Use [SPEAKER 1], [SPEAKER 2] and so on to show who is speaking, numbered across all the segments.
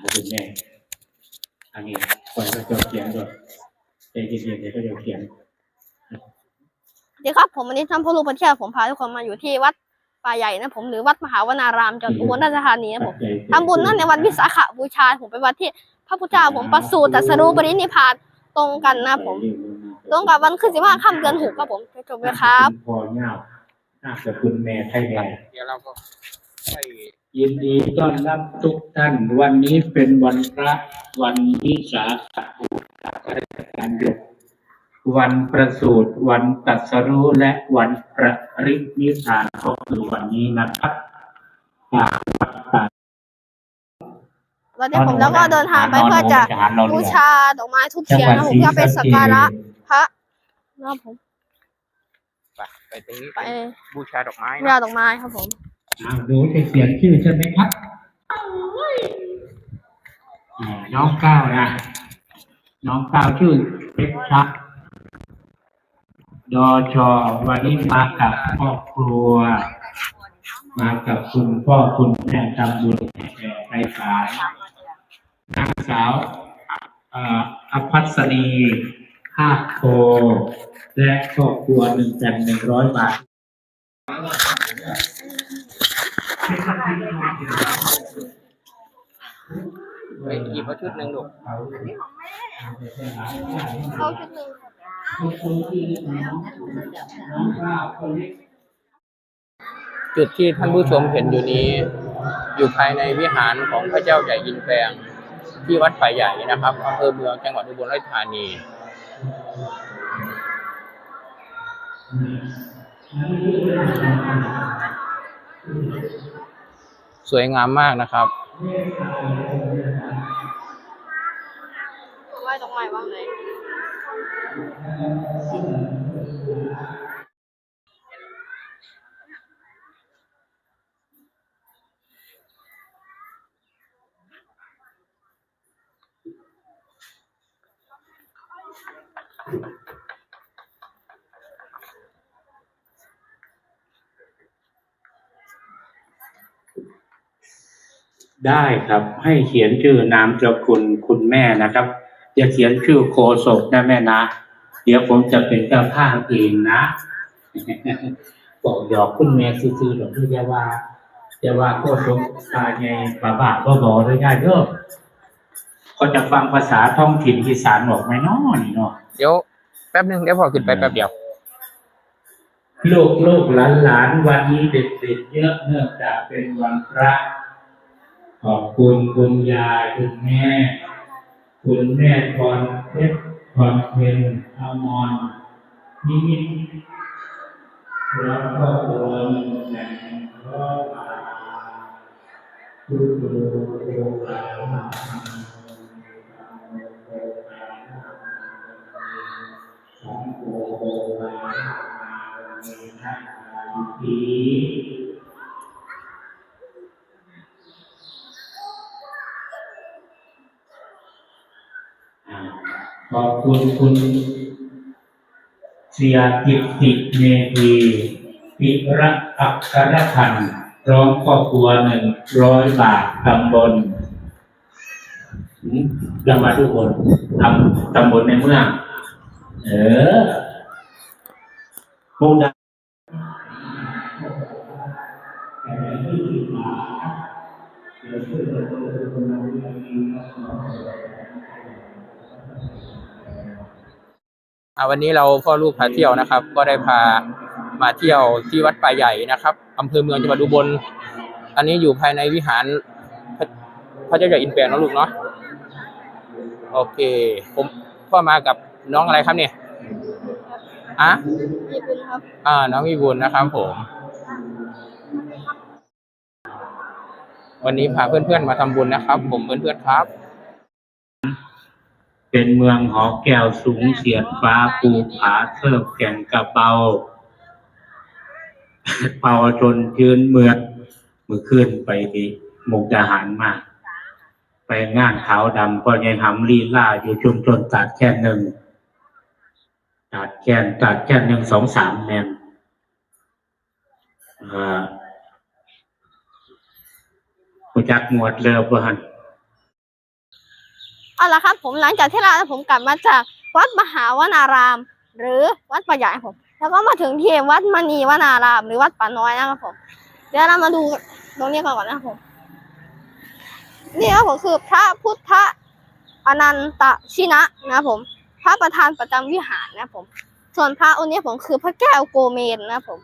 [SPEAKER 1] ขอบคุณแม่อันนี้ปล่อยก็จะเขียนก่อนใจเย็นๆเดี๋ยวก็จะเขียน
[SPEAKER 2] สวัสดีครับผมวันนี้ท่านผู้รู้ประเทศผมพาทุกคนมาอยู่ที่วัดป่าใหญ่นะผมหรือวัดมหาวนารามจังหวัดอุบลราชธานีนะผมทำบุญนั่นในวันวิสาขบูชาผมเป็นวันที่พระพุทธเจ้าผมประสูติตรัสรู้ปรินิพพานตรงกันนะผม ตรงกับวันขึ้นสิบห้าค่ำเดือนหกครับผมจบเลยครับ
[SPEAKER 1] พอเงาน่าจะคุณแม่ไทยแลนด์
[SPEAKER 3] เดี๋ยวเราก็ไป
[SPEAKER 1] ยินดีต้อนรับทุกท่าน วันนี้เป็นวันพระวันวิสาขบูชาการหยุดวันประสูติวันตรัสรู้และวันประรินิพพานก็คือวันนี้นะครับจากวัดป่า
[SPEAKER 2] ตอนนี้ผมแล้วก็เดินทางไปเพื่อจะบูชาดอกไม้ทุกเทียนนะผมเพื่อเป็นสักการะพระนะครับผม
[SPEAKER 3] ไปไปตรงนี้
[SPEAKER 2] ไป
[SPEAKER 3] ไปบูชาดอกไม้
[SPEAKER 2] บู
[SPEAKER 3] นะ
[SPEAKER 2] ชาดอกไม้ครับผม
[SPEAKER 1] อ้าวหนูจะเขียนชื่อใช่ไหมครับน้องก้าวนะน้องก้าวชื่อเพชรชักดอชอวันนี้มากับครอบครัว มากับคุณพ่อคุณแม่ทำบุญแห่ไปขายนางสาวอภัสนีภาโค และครอบครัวหนึ่งแสนหนึ่งร้อยบาท
[SPEAKER 3] ไปหยิบมาชุดหนึ่งลูก
[SPEAKER 2] เอาชุดหนึ่ง
[SPEAKER 3] จุดที่ท่านผู้ชมเห็นอยู่นี้ อยู่ภายในวิหารของพระเจ้าใหญ่ยินแปลงที่วัดป่าใหญ่นะครับอำเภอเมืองจังหวัดอุบลราชธานี สวยงามมากนะครับ
[SPEAKER 2] ไหวตรงไหนว่างไหน
[SPEAKER 1] ได้ครับ ให้เขียนชื่อนามสกุลคุณแม่นะครับ อย่าเขียนชื่อโคศกนะแม่นะ เดี๋ยวผมจะเป็นเจ้าภาพเองนะบอกหยอกคุณแม่ซื่อๆหรอกคืออย่าว่าอย่าว่าโคศกตาไงป่าบ้าก็บอกเลยง่ายเด้อก็จะฟังภาษาท้องถิ่นอีสานออกไหมเนาะนี่เนาะ
[SPEAKER 3] เดี๋ยวแป๊บหนึ่งเดี๋ยวพอขึ้นไปแป๊บเดียว
[SPEAKER 1] ลูกลูกหลานหลานวันนี้เด็กๆเยอะเนื่องจากเป็นวันพระ ขอบคุณคุณยายคุณแม่ คุณแม่พรเพชรพรเพนอมรนิมิตแล้วก็ตัวแต่งร้อยบาทุกตัวตัวหลานสองโกโกวาปี ขอบคุณคุณเสียกิติเมธีปิระอักษรพันธ์ร้อมครอบครัวหนึ่งร้อยบาทตำบลหืมจังหวัดทุกคนทำตำบลในเมืองเออมุ่งดา
[SPEAKER 3] อ่วยเรา วันนี้เราพ่อลูกพาเที่ยวนะครับ ก็ได้พามาเที่ยวที่วัดป่าใหญ่นะครับอำเภอเมืองจังหวัดอุบลอันนี้อยู่ภายในวิหารพระพระเจ้าใหญ่อินแปลงนะลูกเนาะโอเค ผมพ่อมากับน้องอะไรครับเนี่ยอะ
[SPEAKER 2] ญี่ปุ่นครับ
[SPEAKER 3] อ่า น้องวิบูลย์นะครับผม วันนี้พาเพื่อนๆมาทำบุญนะครับ ผมเพื่อนๆครับ
[SPEAKER 1] เป็นเมืองหอแก้วสูงเสียดฟ้าภูผาเสิร์ฟแก่งกระเปาเป่าจนยืนเมืองมือขึ้นไปที่มุกดาหารมาก ไปงานขาวดำก็ยังหำลีล่าอยู่ชุมชนตัดแค่หนึ่งตัดแค่นตัดแค่หนึ่งสองสามแมนอ่าูจักหมวดเรือบ่หัน
[SPEAKER 2] เอาละครับผมหลังจากที่เราผมกลับมาจากวัดมหาวนาราม หรือวัดป่าใหญ่ผม แล้วก็มาถึงที่วัดมณีวนาราม หรือวัดป่าน้อยนะครับผมเดี๋ยวเรามาดูตรงนี้ก่อนนะครับผมนี่ครับผมคือพระพุทธอนันตชินะนะครับผม พระประธานประจำวิหารนะครับผม ส่วนพระองค์นี้ผมคือพระแก้วโกเมนนะครับผม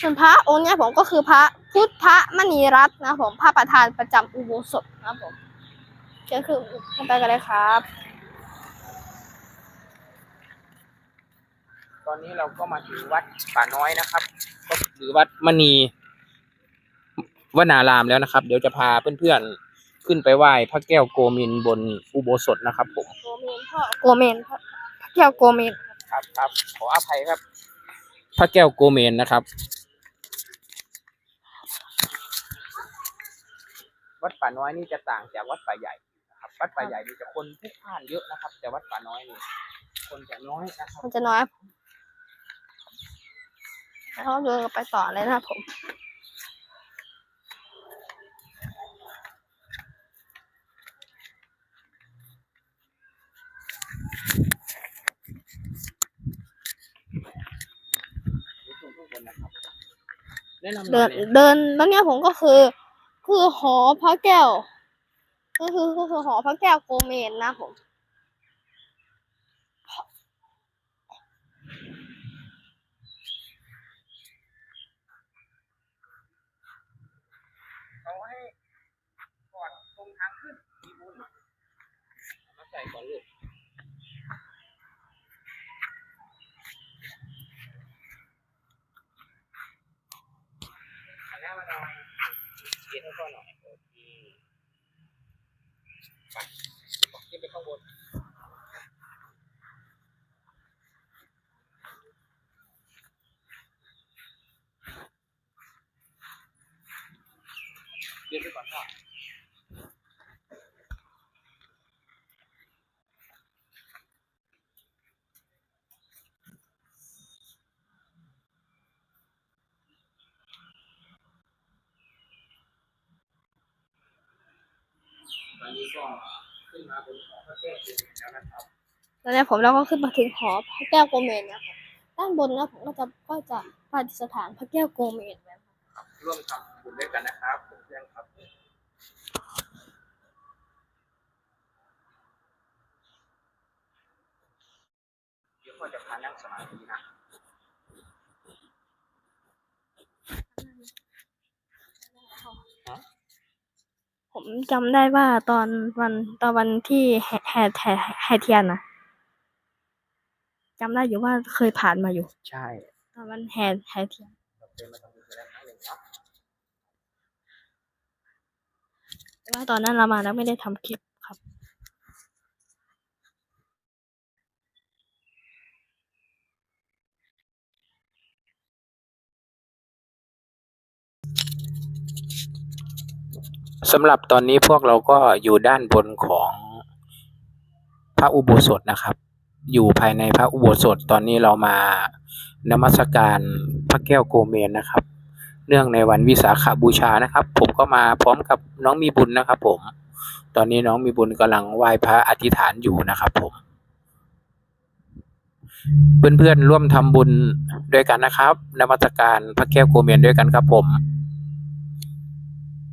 [SPEAKER 2] ส่วนพระองค์นี้ผมก็คือพระพุทธมณีรัตน์นะครับผมพระประธานประจำอุโบสถนะครับผม ก็คือไปกันเลยครับ
[SPEAKER 3] ตอนนี้เราก็มาถึงวัดป่าน้อยนะครับ ก็หรือวัดมณีวนารามแล้วนะครับ เดี๋ยวจะพาเพื่อนๆขึ้นไปไหว้พระแก้วโกมินบนอุโบสถนะครับผม
[SPEAKER 2] โกเมนพ่อโกเมนพ่อพระแก้วโกเมน
[SPEAKER 3] ครับครับขออภัยครับ พระแก้วโกเมนนะครับ วัดป่าน้อยนี่จะต่างจากวัดป่าใหญ่นะครับ วัดป่าใหญ่นี่จะคนพลุกพล่านเยอะนะครับ แต่วัดป่าน้อยนี่คนจะน้อยนะครับ
[SPEAKER 2] มันจะน้อยครับแล้วก็เดินกันไปต่อเลยนะครับผม
[SPEAKER 3] แนะนำห
[SPEAKER 2] เดิ
[SPEAKER 3] น่อนย
[SPEAKER 2] เดินแล้วเนี่ยผมก็คือ คือหอพระแก้ว ก็คือก็คือหอพระแก้วโกเมนนะผม
[SPEAKER 3] เขาให้ก่อนตรงทางขึ้นมีบุญมาใส่ก่อนลูกอันนี้มาลองเย็นให้ก่อนหน่อยโอเคไปขึ้นไปข้างบนเดินไปก่อนพ่อ ตอนนี้ ก็ขึ้นมาบนหอพระแก้วเป็นแล้วนะครับ
[SPEAKER 2] แล้วเนี่ยผมเราก็ขึ้นมาถึงหอพระแก้วโกเมนนะครับด้านบนนะผมก็จะก็จะประดิษฐานพระแก้วโกเมนไว้
[SPEAKER 3] ร่วมทำบุญด้วยกันนะครับเพื่อนครับเดี๋ยวพ่อจะพานั่งสมาธินะ
[SPEAKER 2] ผมจำได้ว่าตอนวันตอนวันที่แห่แห่แห่แห่เทียนนะจำได้อยู่ว่าเคยผ่านมาอยู่
[SPEAKER 3] ใช่
[SPEAKER 2] ตอนวันแห่แห่เทียน
[SPEAKER 3] เราเคยมาทำบุญกันแล้วครั้งหนึ่งเนาะ
[SPEAKER 2] แต่ว่าตอนนั้นเรามาแล้วไม่ได้ทำคลิป
[SPEAKER 3] สำหรับตอนนี้พวกเราก็อยู่ด้านบนของพระอุโบสถนะครับ อยู่ภายในพระอุโบสถตอนนี้เรามานมัสการพระแก้วโกเมนนะครับ เนื่องในวันวิสาขบูชานะครับ ผมก็มาพร้อมกับน้องมีบุญนะครับผม ตอนนี้น้องมีบุญกำลังไหว้พระอธิษฐานอยู่นะครับผม เพื่อนๆร่วมทำบุญด้วยกันนะครับนมัสการพระแก้วโกเมนด้วยกันครับผม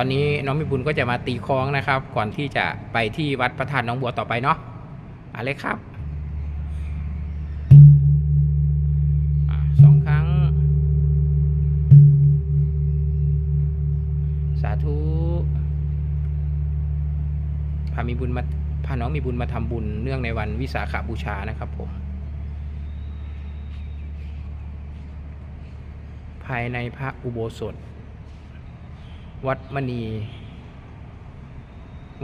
[SPEAKER 3] ตอนนี้น้องมีบุญก็จะมาตีคล้องนะครับ ก่อนที่จะไปที่วัดพระธาตุน้องบัวต่อไปเนาะอะเลยครับอสองครั้ง สาธุพามีบุญมาพาน้องมีบุญมาทำบุญเนื่องในวันวิสาขบูชานะครับผมภายในพระอุโบสถ วัดมณี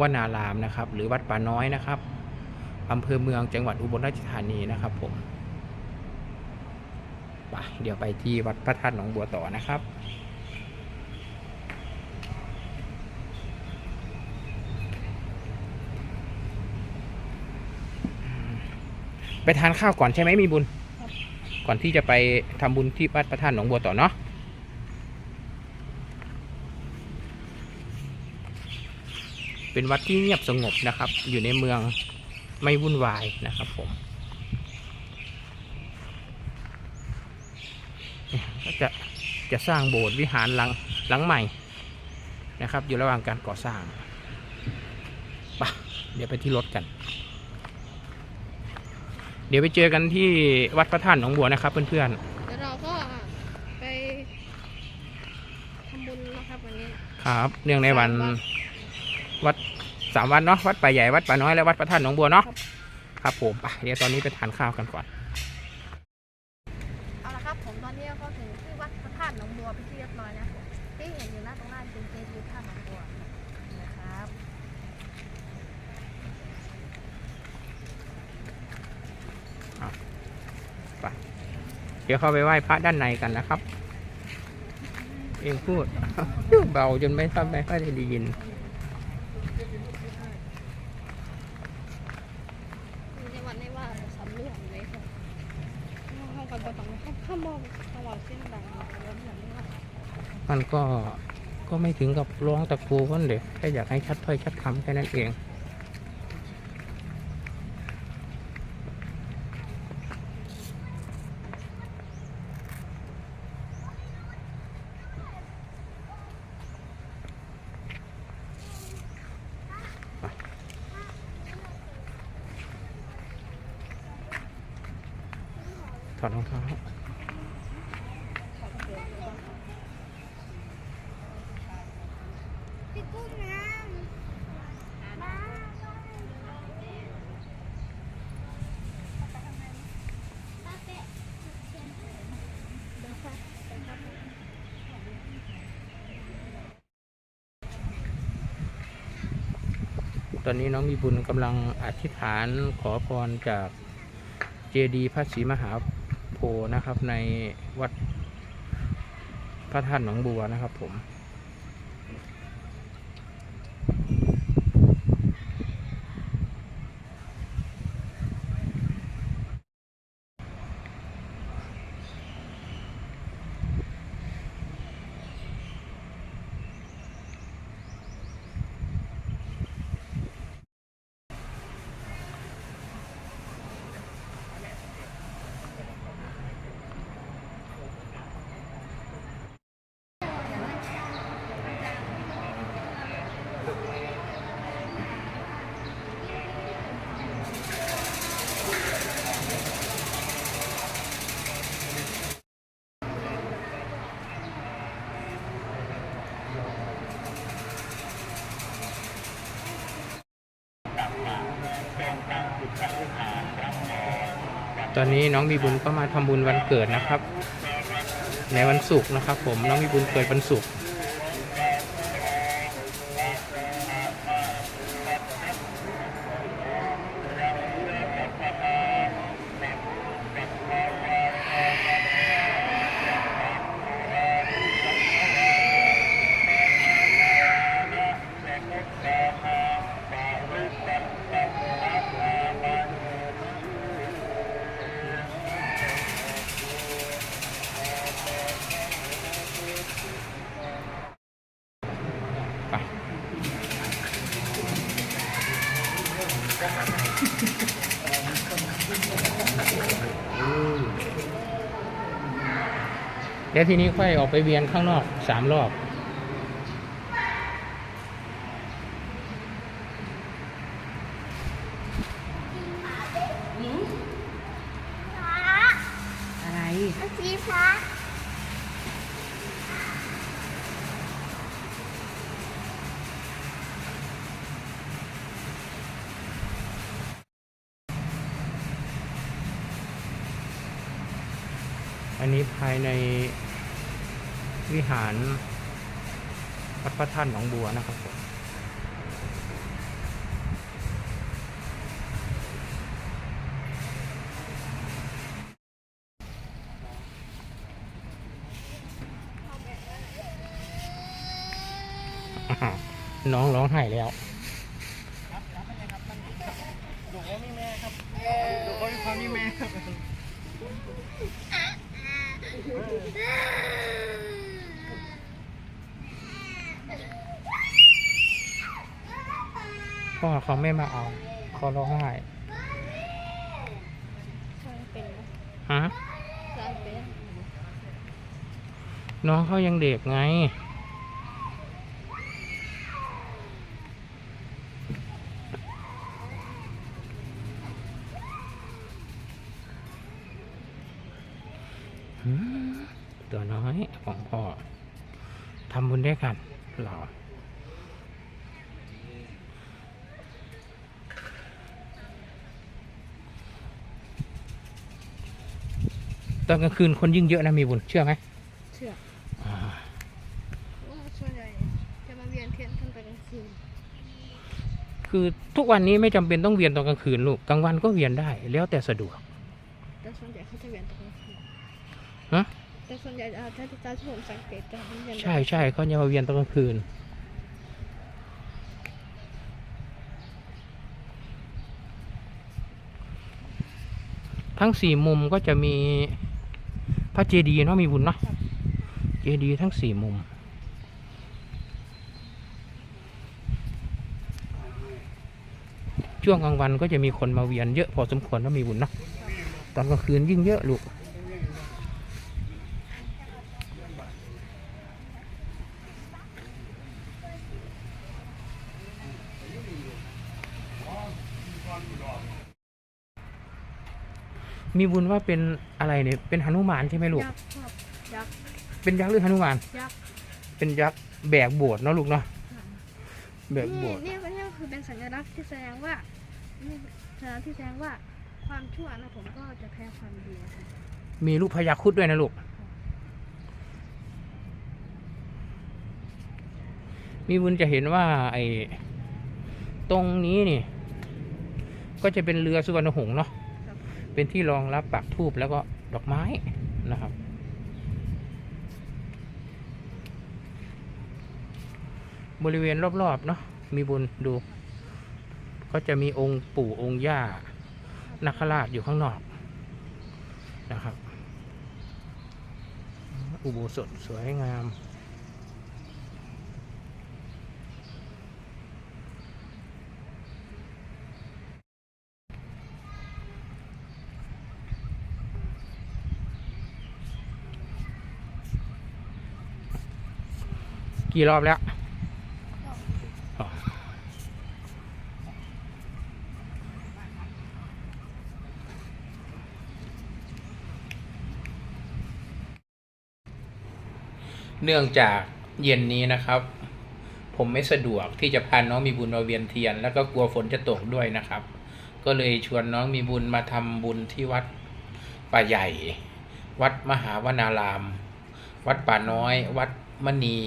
[SPEAKER 3] วนารามนะครับ หรือวัดป่าน้อยนะครับอำเภอเมืองจังหวัดอุบลราชธานีนะครับผมไปเดี๋ยวไปที่วัดพระธาตุหนองบัวต่อนะครับ ไปทานข้าวก่อนใช่ไหมมีบุญ ก่อนที่จะไปทำบุญที่วัดพระธาตุหนองบัวต่อเนาะ เป็นวัดที่เงียบสงบนะครับ อยู่ในเมืองไม่วุ่นวายนะครับผมเนี่ยก็จะจะสร้างโบสถ์วิหารหลังหลังใหม่นะครับ อยู่ระหว่างการก่อสร้างไปะเดี๋ยวไปที่รถกัน เดี๋ยวไปเจอกันที่วัดพระธาตุหนองบัวนะครับเพื่อน
[SPEAKER 2] เดี๋ยวเราก็ไปทำบุญนะครับวันนี้
[SPEAKER 3] ๆครับ เนื่องในวัน วัดสามวันเนาะวัดป่าใหญ่วัดป่าน้อยและวัดพระธาตุหนองบัวเนาะครับผมไปเดี๋ยวตอนนี้ไปทานข้าวกันก่อน
[SPEAKER 2] เอาละครับผมตอนนี้ก็ถึงที่วัดพระธาตุหนองบัวเป็นที่เรียบร้อยนะที่เห็นอยู่หน้าตรงหน้าเป็นเจดีย์ธาตุหนองบัวนะครับ
[SPEAKER 3] เดี๋ยวเข้าไปไหว้พระด้านในกันนะครับ เองพูดเบาจนไม่ทำไม่ค่อยได้ยิน
[SPEAKER 2] มีในวันนี้ว่าสำรวจเลยครับห้องกันประตังข้ามข้ามมองตลอดเส้นดังแล้วอย่างนี้ว่า
[SPEAKER 3] มันก็ก็ไม่ถึงกับร้องตะโกนเด็กแค่อยากให้ชัดถ้อยชัดคำแค่นั้นเองถอดรองเท้า ตอนนี้น้องมีบุญกำลังอธิษฐานขอพรจากเจดีย์พระศรีมหาโพธิ์นะครับ ในวัดพระธาตุหนองบัวนะครับผม ตอนนี้น้องมีบุญก็มาทำบุญวันเกิดนะครับ ในวันศุกร์นะครับ ผมน้องมีบุญเกิดวันศุกร์ แล้วทีนี้ค่อยออกไปเวียนข้างนอกสามรอบ
[SPEAKER 4] อั
[SPEAKER 3] นนี้ภายในวิหารพระพระธานหนองบัวนะครับน้องร้องไห้แล้ว เขาไม่มาเอาเขาร้องไห้
[SPEAKER 2] เป็น
[SPEAKER 3] ฮะ
[SPEAKER 2] เป็น
[SPEAKER 3] น้องเขายังเด็กไง อนกลางคืนคนยิ่งเยอะนะมีบุญเชื่อไหม
[SPEAKER 2] เชื่อ
[SPEAKER 3] อ่า
[SPEAKER 2] ส่วนใหญ่จะมาเวียนเทียนกันไปกลางคืน
[SPEAKER 3] คือทุกวันนี้ไม่จำเป็นต้องเวียนตอนกลางคืนลูกกลางวันก็เวียนได้ แล้วแต่สะดวก
[SPEAKER 2] แต่ส่วนใหญ่เขาจะเวียนตอนกลางคืน
[SPEAKER 3] ฮะ
[SPEAKER 2] แต่ส่วนใหญ่อ่าถ้าถ้าที่ผมสังเกตจะเวียน
[SPEAKER 3] ใช่ใช่เขาจะมาเวียนตอนกลางคืนทั้งสี่มุมก็จะมี พระเจดีย์เนาะมีบุญเนาะเจดีย์ทั้งสี่มุม ช่วงกลางวันก็จะมีคนมาเวียนเยอะพอสมควรว่ามีบุญเนาะตอนกลางคืนยิ่งเยอะลูก มีบุญว่าเป็นอะไรเนี่ยเป็นหนุมานใช่ไหมลูก
[SPEAKER 2] ยักษ์ครับยักษ์
[SPEAKER 3] เป็นยักษ์หรือหนุมาน
[SPEAKER 2] ยักษ์
[SPEAKER 3] เป็นยักษ์แบกโบสถ์เนาะลูกเนาะแบกโบ
[SPEAKER 2] นี่
[SPEAKER 3] สถ์
[SPEAKER 2] นี่ก็นี่ก็คือเป็นสัญลักษณ์ที่แสดงว่านี่สัญลักษณ์ที่แสดงว่าความชั่วนะผมก็จะแพ้ความดีนะครับ
[SPEAKER 3] มีลูกพญาครุดด้วยนะลูก มีบุญจะเห็นว่าไอ้ตรงนี้นี่ ก็จะเป็นเรือสุวรรณหงส์เนาะ เป็นที่รองรับปักทูบแล้วก็ดอกไม้นะครับ บริเวณรอบๆเนาะมีบุญดู ก็จะมีองค์ปู่องค์ย่านาคราชอยู่ข้างนอกนะครับ อุโบสถสวยงาม กี่รอบแล้ว เนื่องจากเย็นนี้นะครับ ผมไม่สะดวกที่จะพาน้องมีบุญมาเวียนเทียน แล้วก็กลัวฝนจะตกด้วยนะครับ ก็เลยชวนน้องมีบุญมาทำบุญที่วัดป่าใหญ่ วัดมหาวนาราม วัดป่าน้อย วัดมณี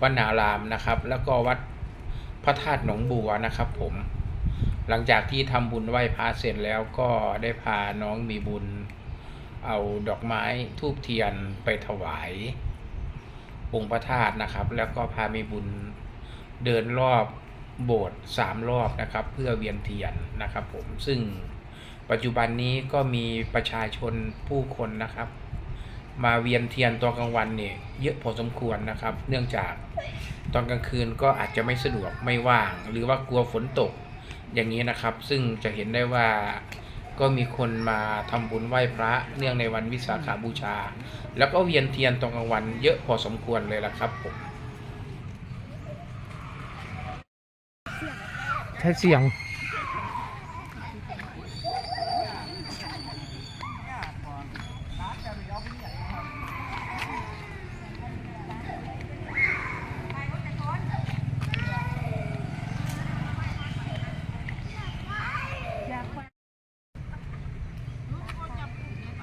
[SPEAKER 3] วัดนารามนะครับ แล้วก็วัดพระธาตุหนองบัวนะครับ ผม หลังจากที่ทำบุญไหว้พระเสร็จแล้วก็ได้พาน้องมีบุญ เอาดอกไม้ทูบเทียนไปถวายองค์พระธาตุนะครับ แล้วก็พามีบุญเดินรอบโบสถ์สามรอบนะครับ เพื่อเวียนเทียนนะครับ ผมซึ่งปัจจุบันนี้ก็มีประชาชนผู้คนนะครับ มาเวียนเทียนตอนกลางวันเนี่ยเยอะพอสมควรนะครับ เนื่องจากตอนกลางคืนก็อาจจะไม่สะดวกไม่ว่าง หรือว่ากลัวฝนตกอย่างนี้นะครับ ซึ่งจะเห็นได้ว่าก็มีคนมาทำบุญไหว้พระเนื่องในวันวิสาขาบูชา แล้วก็เวียนเทียนตอนกลางวันเยอะพอสมควรเลยละครับผมใช้เสียง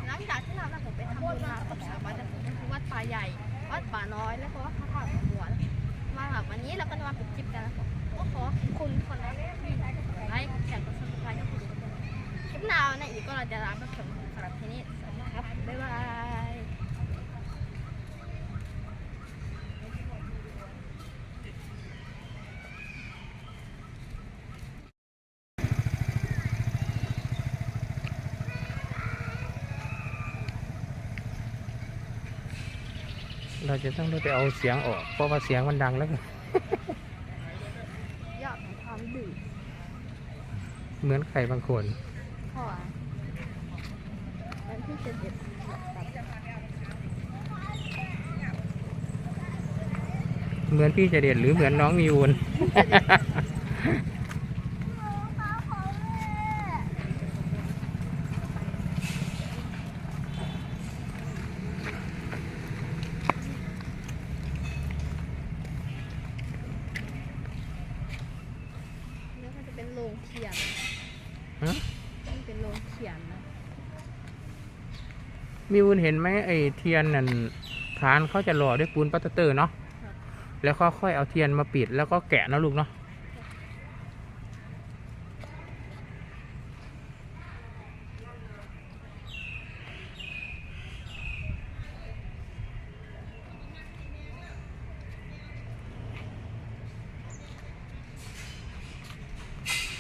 [SPEAKER 2] หลังจากที่เราผมไปทำบุญมากับสามวัดนะผมก็คือวัดป่าใหญ่ วัดป่าน้อย แล้วก็วัดพระธาตุหนองบัวนะมาแบบวันนี้เราก็จะมาปิดคลิปกันนะผมก็ขอขอบคุณคนละที่ไลค์แชร์กดซับสไครต์ให้ผมด้วยคลิปหน้านะอีกก็เราจะลาไปชมสำหรับที่นี้สวัสดีครับ บ๊ายบาย
[SPEAKER 3] เราจะต้องได้ไปเอาเสียงออก เพราะว่าเสียงมันดังแล้ว
[SPEAKER 2] ยอดของความดื้อ
[SPEAKER 3] เหมือนใครบางคน
[SPEAKER 2] พ่อมันที่จะเด็ด
[SPEAKER 3] เหมือนพี่เจเด็ดหรือเหมือนน้องมีวน
[SPEAKER 2] แล้วก็จะเป็นโรงเทียน
[SPEAKER 3] ฮะ
[SPEAKER 2] มันเป็นโรงเทียนนะ
[SPEAKER 3] มีวุนเห็นไหมไอ้เทียนนั่นฐานเขาจะหล่อด้วยปูนปัตเตอร์เนาะแล้วก็ค่อยเอาเทียนมาปิดแล้วก็แกะนะลูกเนาะ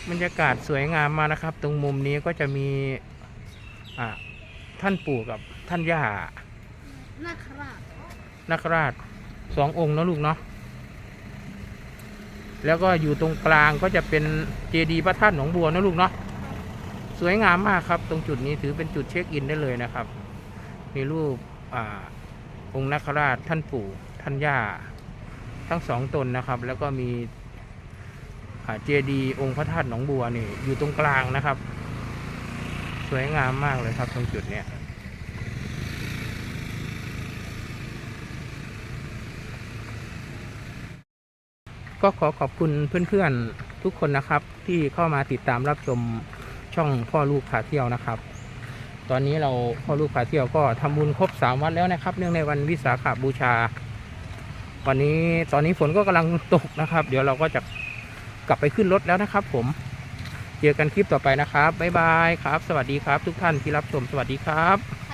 [SPEAKER 3] บรรยากาศสวยงามมากนะครับ ตรงมุมนี้ก็จะมีอ่าท่านปู่กับ ท่านย่า
[SPEAKER 2] นาคราช
[SPEAKER 3] นาคราชสององค์เนอะลูกเนาะแล้วก็อยู่ตรงกลางก็จะเป็นเจดีย์พระธาตุหนองบัวนะลูกเนาะสวยงามมากครับ ตรงจุดนี้ถือเป็นจุดเช็คอินได้เลยนะครับ มีรูปอ่าองค์นาคราชท่านปู่ท่านย่า ทั้งสองตนนะครับ แล้วก็มีอ่าเจดีย์องค์พระธาตุหนองบัวนี่อยู่ตรงกลางนะครับ สวยงามมากเลยครับตรงจุดเนี้ย ก็ขอขอบคุณเพื่อนๆทุกคนนะครับ ที่เข้ามาติดตามรับชมช่องพ่อลูกพาเที่ยวนะครับ ตอนนี้เราพ่อลูกพาเที่ยวก็ทำบุญครบสามวันแล้วนะครับ เนื่องในวันวิสาขบูชา วันนี้ตอนนี้ฝนก็กำลังตกนะครับ เดี๋ยวเราก็จะกลับไปขึ้นรถแล้วนะครับ ผมเจอกันคลิปต่อไปนะครับบ๊ายบายครับ สวัสดีครับ ทุกท่านที่รับชมสวัสดีครับ